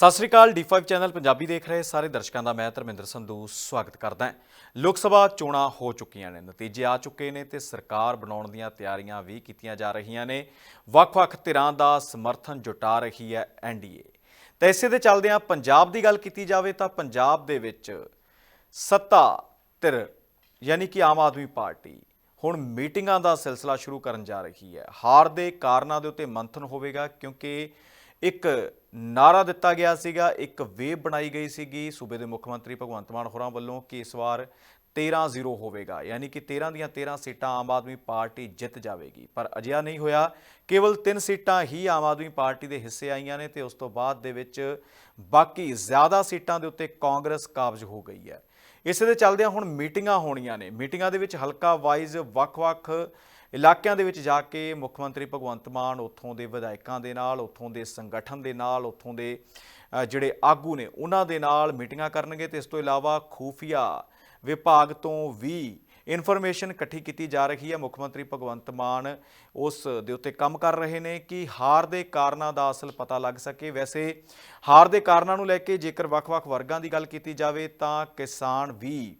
ਸਤਿ ਸ੍ਰੀ ਅਕਾਲ D5 channel Punjabi ਦੇਖ ਰਹੇ ਸਾਰੇ ਦਰਸ਼ਕਾਂ ਦਾ ਮੈਂ ਧਰਮਿੰਦਰ ਸੰਧੂ ਸਵਾਗਤ ਕਰਦਾ ਹਾਂ। ਲੋਕ ਸਭਾ ਚੋਣਾਂ ਹੋ ਚੁੱਕੀਆਂ ਨੇ, ਨਤੀਜੇ ਆ ਚੁੱਕੇ ਨੇ ਤੇ ਸਰਕਾਰ ਬਣਾਉਣ ਦੀਆਂ ਤਿਆਰੀਆਂ ਵੀ ਕੀਤੀਆਂ ਜਾ ਰਹੀਆਂ ਨੇ। ਵੱਖ-ਵੱਖ ਧਿਰਾਂ ਦਾ ਸਮਰਥਨ ਜੁਟਾ ਰਹੀ ਹੈ ਐਨਡੀਏ ਤਾਂ ਇਸੇ ਦੇ ਚੱਲਦਿਆਂ ਪੰਜਾਬ ਦੀ ਗੱਲ ਕੀਤੀ ਜਾਵੇ ਤਾਂ ਪੰਜਾਬ ਦੇ ਵਿੱਚ ਸੱਤਾ ਧਿਰ ਯਾਨੀ ਕਿ ਆਮ ਆਦਮੀ ਪਾਰਟੀ ਹੁਣ ਮੀਟਿੰਗਾਂ ਦਾ ਸਿਲਸਿਲਾ ਸ਼ੁਰੂ ਕਰਨ ਜਾ ਰਹੀ ਹੈ। ਹਾਰ ਦੇ ਕਾਰਨਾਂ ਦੇ ਉੱਤੇ ਮੰਥਨ ਹੋਵੇਗਾ ਕਿਉਂਕਿ ਇੱਕ ਨਾਰਾ ਦਿੱਤਾ ਗਿਆ ਸੀਗਾ, ਇੱਕ ਵੇਵ ਬਣਾਈ ਗਈ ਸੀਗੀ ਸੂਬੇ ਦੇ ਮੁੱਖ ਮੰਤਰੀ ਭਗਵੰਤ ਮਾਨ ਹੋਰਾਂ ਵੱਲੋਂ ਕਿ ਇਸ ਵਾਰ 13-0 ਹੋਵੇਗਾ। ਯਾਨੀ ਕਿ 13 ਦੀਆਂ 13 ਸੀਟਾਂ ਆਮ ਆਦਮੀ ਪਾਰਟੀ ਜਿੱਤ ਜਾਵੇਗੀ। ਪਰ ਅਜਿਹਾ ਨਹੀਂ ਹੋਇਆ। ਕੇਵਲ 3 ਸੀਟਾਂ ਹੀ ਆਮ ਆਦਮੀ ਪਾਰਟੀ ਦੇ ਹਿੱਸੇ ਆਈਆਂ ਨੇ ਤੇ ਉਸ ਤੋਂ ਬਾਅਦ ਦੇ ਵਿੱਚ ਬਾਕੀ ਜ਼ਿਆਦਾ ਸੀਟਾਂ ਦੇ ਉੱਤੇ ਕਾਂਗਰਸ ਕਾਬਜ਼ ਹੋ ਗਈ ਹੈ। ਇਸੇ ਦੇ ਚੱਲਦਿਆਂ ਹੁਣ ਮੀਟਿੰਗਾਂ ਹੋਣੀਆਂ ਨੇ। ਮੀਟਿੰਗਾਂ ਦੇ ਵਿੱਚ ਹਲਕਾ ਵਾਈਜ਼ ਵੱਖ-ਵੱਖ ਇਲਾਕਿਆਂ ਦੇ ਵਿੱਚ ਜਾ ਕੇ ਮੁੱਖ ਮੰਤਰੀ ਭਗਵੰਤ ਮਾਨ, ਉੱਥੋਂ ਦੇ ਵਿਧਾਇਕਾਂ ਦੇ ਨਾਲ, ਉੱਥੋਂ ਦੇ ਸੰਗਠਨ ਦੇ ਨਾਲ, ਉੱਥੋਂ ਦੇ ਜਿਹੜੇ ਆਗੂ ਨੇ, ਉਹਨਾਂ ਦੇ ਨਾਲ ਮੀਟਿੰਗਾਂ ਕਰਨਗੇ ਤੇ ਇਸ ਤੋਂ ਇਲਾਵਾ ਖੂਫੀਆ ਵਿਭਾਗ ਤੋਂ ਵੀ ਇਨਫੋਰਮੇਸ਼ਨ ਇਕੱਠੀ ਕੀਤੀ ਜਾ ਰਹੀ ਹੈ। ਮੁੱਖ ਮੰਤਰੀ ਭਗਵੰਤ ਮਾਨ ਉਸ ਦੇ ਉੱਤੇ ਕੰਮ ਕਰ ਰਹੇ ਨੇ ਕਿ ਹਾਰ ਦੇ ਕਾਰਨਾਂ ਦਾ ਅਸਲ ਪਤਾ ਲੱਗ ਸਕੇ। ਵੈਸੇ ਹਾਰ ਦੇ ਕਾਰਨਾਂ ਨੂੰ ਲੈ ਕੇ ਜੇਕਰ ਵੱਖ-ਵੱਖ ਵਰਗਾਂ ਦੀ ਗੱਲ ਕੀਤੀ ਜਾਵੇ ਤਾਂ ਕਿਸਾਨ ਵੀ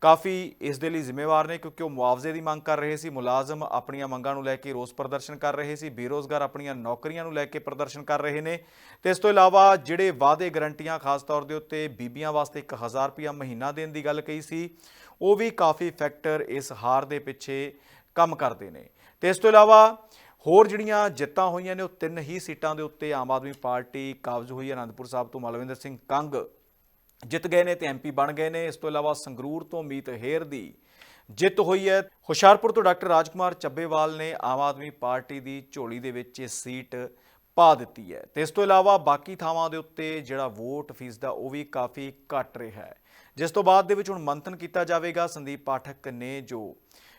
ਕਾਫੀ ਇਸ ਦੇ ਲਈ ਜ਼ਿੰਮੇਵਾਰ ਨੇ ਕਿਉਂਕਿ ਉਹ ਮੁਆਵਜ਼ੇ ਦੀ ਮੰਗ ਕਰ ਰਹੇ ਸੀ। ਮੁਲਾਜ਼ਮ ਆਪਣੀਆਂ ਮੰਗਾਂ ਨੂੰ ਲੈ ਕੇ ਰੋਸ ਪ੍ਰਦਰਸ਼ਨ ਕਰ ਰਹੇ ਸੀ। ਬੇਰੋਜ਼ਗਾਰ ਆਪਣੀਆਂ ਨੌਕਰੀਆਂ ਨੂੰ ਲੈ ਕੇ ਪ੍ਰਦਰਸ਼ਨ ਕਰ ਰਹੇ ਨੇ। ਤੇ ਇਸ ਤੋਂ ਇਲਾਵਾ ਜਿਹੜੇ ਵਾਅਦੇ ਗਰੰਟੀਆਂ ਖਾਸ ਤੌਰ ਦੇ ਉੱਤੇ ਬੀਬੀਆਂ ਵਾਸਤੇ 1000 ਰੁਪਇਆ ਮਹੀਨਾ ਦੇਣ ਦੀ ਗੱਲ ਕਹੀ ਸੀ ਉਹ ਵੀ ਕਾਫੀ ਫੈਕਟਰ ਇਸ ਹਾਰ ਦੇ ਪਿੱਛੇ ਕੰਮ ਕਰਦੇ ਨੇ। ਤੇ ਇਸ ਤੋਂ ਇਲਾਵਾ ਹੋਰ ਜਿਹੜੀਆਂ ਜਿੱਤਾਂ ਹੋਈਆਂ ਨੇ, ਉਹ ਤਿੰਨ ਹੀ ਸੀਟਾਂ ਦੇ ਉੱਤੇ ਆਮ ਆਦਮੀ ਪਾਰਟੀ ਕਾਬਜ਼ ਹੋਈ ਅਨੰਦਪੁਰ ਸਾਹਿਬ ਤੋਂ ਮਲਵਿੰਦਰ ਸਿੰਘ ਕੰਗ ਜਿੱਤ ਗਏ ਨੇ ਤੇ ਐਮਪੀ ਬਣ ਗਏ ਨੇ। ਇਸ ਤੋਂ ਇਲਾਵਾ ਸੰਗਰੂਰ ਤੋਂ ਮੀਤ ਹੇਰ ਦੀ ਜਿੱਤ ਹੋਈ ਹੈ। ਹੁਸ਼ਿਆਰਪੁਰ ਤੋਂ ਡਾਕਟਰ ਰਾਜਕੁਮਾਰ ਚੱਬੇਵਾਲ ਨੇ ਆਮ ਆਦਮੀ ਪਾਰਟੀ ਦੀ ਝੋਲੀ ਦੇ ਵਿੱਚ ਇਹ ਸੀਟ ਪਾ ਦਿੱਤੀ ਹੈ। ਤੇ ਇਸ ਤੋਂ ਇਲਾਵਾ ਬਾਕੀ ਥਾਵਾਂ ਦੇ ਉੱਤੇ ਜਿਹੜਾ ਵੋਟ ਫੀਸ ਦਾ ਉਹ ਵੀ ਕਾਫੀ ਘਟ ਰਿਹਾ ਹੈ। ਜਿਸ ਤੋਂ ਬਾਅਦ ਦੇ ਵਿੱਚ ਹੁਣ ਮੰਥਨ ਕੀਤਾ ਜਾਵੇਗਾ। ਸੰਦੀਪ ਪਾਠਕ ਨੇ ਜੋ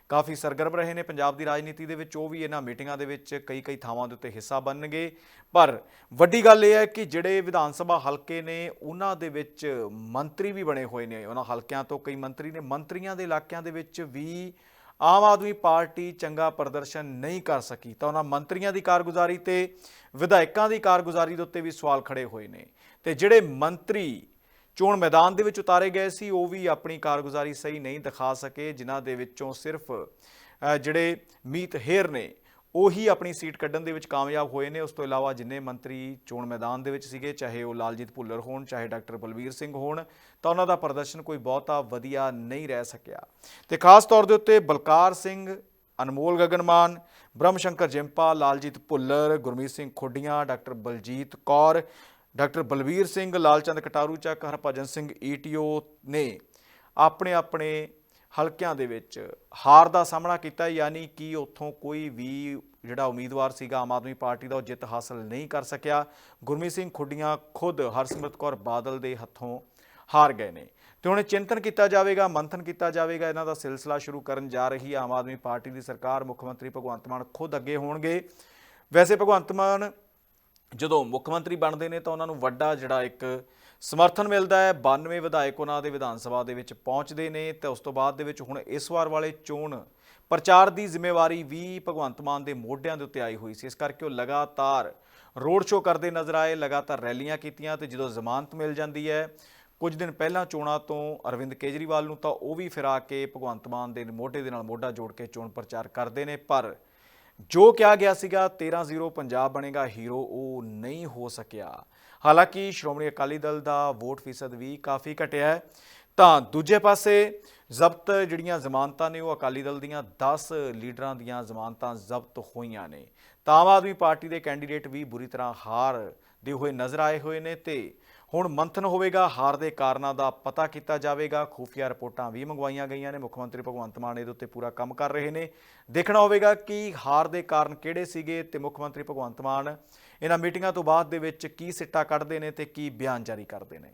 ਕਾਫੀ ਸਰਗਰਮ ਰਹੇ ਨੇ ਪੰਜਾਬ ਦੀ ਰਾਜਨੀਤੀ ਦੇ ਵਿੱਚ, ਉਹ ਵੀ ਇਹਨਾਂ ਮੀਟਿੰਗਾਂ ਦੇ ਵਿੱਚ ਕਈ ਕਈ ਥਾਵਾਂ ਦੇ ਉੱਤੇ ਹਿੱਸਾ ਬਣਨਗੇ। ਪਰ ਵੱਡੀ ਗੱਲ ਇਹ ਹੈ ਕਿ ਜਿਹੜੇ ਵਿਧਾਨ ਸਭਾ ਹਲਕੇ ਨੇ, ਉਹਨਾਂ ਦੇ ਵਿੱਚ ਮੰਤਰੀ ਵੀ ਬਣੇ ਹੋਏ ਨੇ। ਉਹਨਾਂ ਹਲਕਿਆਂ ਤੋਂ ਕਈ ਮੰਤਰੀ ਨੇ। ਮੰਤਰੀਆਂ ਦੇ ਇਲਾਕਿਆਂ ਦੇ ਵਿੱਚ ਵੀ ਆਮ ਆਦਮੀ ਪਾਰਟੀ ਚੰਗਾ ਪ੍ਰਦਰਸ਼ਨ ਨਹੀਂ ਕਰ ਸਕੀ, ਤਾਂ ਉਹਨਾਂ ਮੰਤਰੀਆਂ ਦੀ ਕਾਰਗੁਜ਼ਾਰੀ ਤੇ ਵਿਧਾਇਕਾਂ ਦੀ ਕਾਰਗੁਜ਼ਾਰੀ ਦੇ ਉੱਤੇ ਵੀ ਸਵਾਲ ਖੜੇ ਹੋਏ ਨੇ। ਤੇ ਜਿਹੜੇ ਮੰਤਰੀ ਚੋਣ ਮੈਦਾਨ ਦੇ ਵਿੱਚ ਉਤਾਰੇ ਗਏ ਸੀ, ਉਹ ਵੀ ਆਪਣੀ ਕਾਰਗੁਜ਼ਾਰੀ ਸਹੀ ਨਹੀਂ ਦਿਖਾ ਸਕੇ, ਜਿਨ੍ਹਾਂ ਦੇ ਵਿੱਚੋਂ ਸਿਰਫ ਜਿਹੜੇ ਮੀਤ ਹੇਰ ਨੇ ਉਹੀ ਆਪਣੀ ਸੀਟ ਕੱਢਣ ਦੇ ਵਿੱਚ ਕਾਮਯਾਬ ਹੋਏ ਨੇ। ਉਸ ਤੋਂ ਇਲਾਵਾ ਜਿੰਨੇ ਮੰਤਰੀ ਚੋਣ ਮੈਦਾਨ ਦੇ ਵਿੱਚ ਸੀਗੇ, ਚਾਹੇ ਉਹ ਲਾਲਜੀਤ ਭੁੱਲਰ ਹੋਣ, ਚਾਹੇ ਡਾਕਟਰ ਬਲਬੀਰ ਸਿੰਘ ਹੋਣ, ਤਾਂ ਉਹਨਾਂ ਦਾ ਪ੍ਰਦਰਸ਼ਨ ਕੋਈ ਬਹੁਤਾ ਵਧੀਆ ਨਹੀਂ ਰਹਿ ਸਕਿਆ। ਤੇ ਖਾਸ ਤੌਰ ਦੇ ਉੱਤੇ ਬਲਕਾਰ ਸਿੰਘ, ਅਨਮੋਲ ਗਗਨਮਾਨ ਬ੍ਰਹਮ ਸ਼ੰਕਰ ਜਿੰਪਾ, ਲਾਲਜੀਤ ਭੁੱਲਰ, ਗੁਰਮੀਤ ਸਿੰਘ ਖੋਡੀਆਂ, ਡਾਕਟਰ ਬਲਜੀਤ ਕੌਰ, ਡਾਕਟਰ ਬਲਬੀਰ ਸਿੰਘ, ਲਾਲਚੰਦ ਕਟਾਰੂ ਚੱਕ, ਹਰਭਜਨ ਸਿੰਘ ਈਟੀਓ ਨੇ ਆਪਣੇ ਆਪਣੇ ਹਲਕਿਆਂ ਦੇ ਵਿੱਚ ਹਾਰ ਦਾ ਸਾਹਮਣਾ ਕੀਤਾ, ਯਾਨੀ ਕਿ ਉੱਥੋਂ ਕੋਈ ਵੀ ਜਿਹੜਾ ਉਮੀਦਵਾਰ ਸੀਗਾ ਆਮ ਆਦਮੀ ਪਾਰਟੀ ਦਾ, ਉਹ ਜਿੱਤ ਹਾਸਲ ਨਹੀਂ ਕਰ ਸਕਿਆ। ਗੁਰਮੀਤ ਸਿੰਘ ਖੁੱਡੀਆਂ ਖੁਦ ਹਰਸਿਮਰਤ ਕੌਰ ਬਾਦਲ ਦੇ ਹੱਥੋਂ ਹਾਰ ਗਏ ਨੇ। ਤੇ ਹੁਣ ਇਹ ਚਿੰਤਨ ਕੀਤਾ ਜਾਵੇਗਾ, ਮੰਥਨ ਕੀਤਾ ਜਾਵੇਗਾ, ਇਹਨਾਂ ਦਾ ਸਿਲਸਿਲਾ ਸ਼ੁਰੂ ਕਰਨ ਜਾ ਰਹੀ ਹੈ ਆਮ ਆਦਮੀ ਪਾਰਟੀ ਦੀ ਸਰਕਾਰ, ਮੁੱਖ ਮੰਤਰੀ ਭਗਵੰਤ ਮਾਨ ਖੁਦ ਅੱਗੇ ਹੋਣਗੇ। ਵੈਸੇ ਭਗਵੰਤ ਮਾਨ ਜਦੋਂ ਮੁੱਖ ਮੰਤਰੀ ਬਣਦੇ ਨੇ, ਤਾਂ ਉਹਨਾਂ ਨੂੰ ਵੱਡਾ ਜਿਹੜਾ ਇੱਕ ਸਮਰਥਨ ਮਿਲਦਾ ਹੈ। 92 ਵਿਧਾਇਕ ਉਹਨਾਂ ਦੇ ਵਿਧਾਨ ਸਭਾ ਦੇ ਵਿੱਚ ਪਹੁੰਚਦੇ ਨੇ ਤੇ ਉਸ ਤੋਂ ਬਾਅਦ ਦੇ ਵਿੱਚ ਹੁਣ ਇਸ ਵਾਰ ਵਾਲੇ ਚੋਣ ਪ੍ਰਚਾਰ ਦੀ ਜ਼ਿੰਮੇਵਾਰੀ ਵੀ ਭਗਵੰਤ ਮਾਨ ਦੇ ਮੋਢਿਆਂ ਦੇ ਉੱਤੇ ਆਈ ਹੋਈ ਸੀ। ਇਸ ਕਰਕੇ ਉਹ ਲਗਾਤਾਰ ਰੋਡ ਸ਼ੋਅ ਕਰਦੇ ਨਜ਼ਰ ਆਏ, ਲਗਾਤਾਰ ਰੈਲੀਆਂ ਕੀਤੀਆਂ ਤੇ ਜਦੋਂ ਜ਼ਮਾਨਤ ਮਿਲ ਜਾਂਦੀ ਹੈ, ਕੁਝ ਦਿਨ ਪਹਿਲਾਂ ਚੋਣਾਂ ਤੋਂ ਅਰਵਿੰਦ ਕੇਜਰੀਵਾਲ ਨੂੰ ਤਾਂ ਉਹ ਵੀ ਫਿਰਾ ਕੇ ਭਗਵੰਤ ਮਾਨ ਦੇ ਮੋਢੇ ਦੇ ਨਾਲ ਮੋਢਾ ਜੋੜ ਕੇ ਚੋਣ ਪ੍ਰਚਾਰ ਕਰਦੇ ਨੇ। ਪਰ ਜੋ ਕਿਹਾ ਗਿਆ ਸੀਗਾ 13-0 ਪੰਜਾਬ ਬਣੇਗਾ ਹੀਰੋ, ਉਹ ਨਹੀਂ ਹੋ ਸਕਿਆ। ਹਾਲਾਂਕਿ ਸ਼੍ਰੋਮਣੀ ਅਕਾਲੀ ਦਲ ਦਾ ਵੋਟ ਫੀਸਦ ਵੀ ਕਾਫੀ ਘਟਿਆ ਹੈ। ਤਾਂ ਦੂਜੇ ਪਾਸੇ ਜ਼ਬਤ ਜਿਹੜੀਆਂ ਜ਼ਮਾਨਤਾਂ ਨੇ, ਉਹ ਅਕਾਲੀ ਦਲ ਦੀਆਂ 10 ਲੀਡਰਾਂ ਦੀਆਂ ਜ਼ਮਾਨਤਾਂ ਜ਼ਬਤ ਹੋਈਆਂ ਨੇ। ਤਾਂ ਆਮ ਆਦਮੀ ਪਾਰਟੀ ਦੇ ਕੈਂਡੀਡੇਟ ਵੀ ਬੁਰੀ ਤਰ੍ਹਾਂ ਹਾਰ ਦੇ ਹੋਏ ਨਜ਼ਰ ਆਏ ਹੋਏ ਨੇ ਤੇ ਹੁਣ ਮੰਥਨ ਹੋਵੇਗਾ, ਹਾਰ ਦੇ ਕਾਰਨਾਂ ਦਾ ਪਤਾ ਕੀਤਾ ਜਾਵੇਗਾ। ਖੂਫੀਆ ਰਿਪੋਰਟਾਂ ਵੀ ਮੰਗਵਾਈਆਂ ਗਈਆਂ ਨੇ। ਮੁੱਖ ਮੰਤਰੀ ਭਗਵੰਤ ਮਾਨ ਇਹਦੇ ਉੱਤੇ ਪੂਰਾ ਕੰਮ ਕਰ ਰਹੇ ਨੇ। ਦੇਖਣਾ ਹੋਵੇਗਾ ਕਿ ਹਾਰ ਦੇ ਕਾਰਨ ਕਿਹੜੇ ਸੀਗੇ ਤੇ ਮੁੱਖ ਮੰਤਰੀ ਭਗਵੰਤ ਮਾਨ ਇਹਨਾਂ ਮੀਟਿੰਗਾਂ ਤੋਂ ਬਾਅਦ ਦੇ ਵਿੱਚ ਕੀ ਸਿੱਟਾ ਕੱਢਦੇ ਨੇ ਤੇ ਕੀ ਬਿਆਨ ਜਾਰੀ ਕਰਦੇ ਨੇ।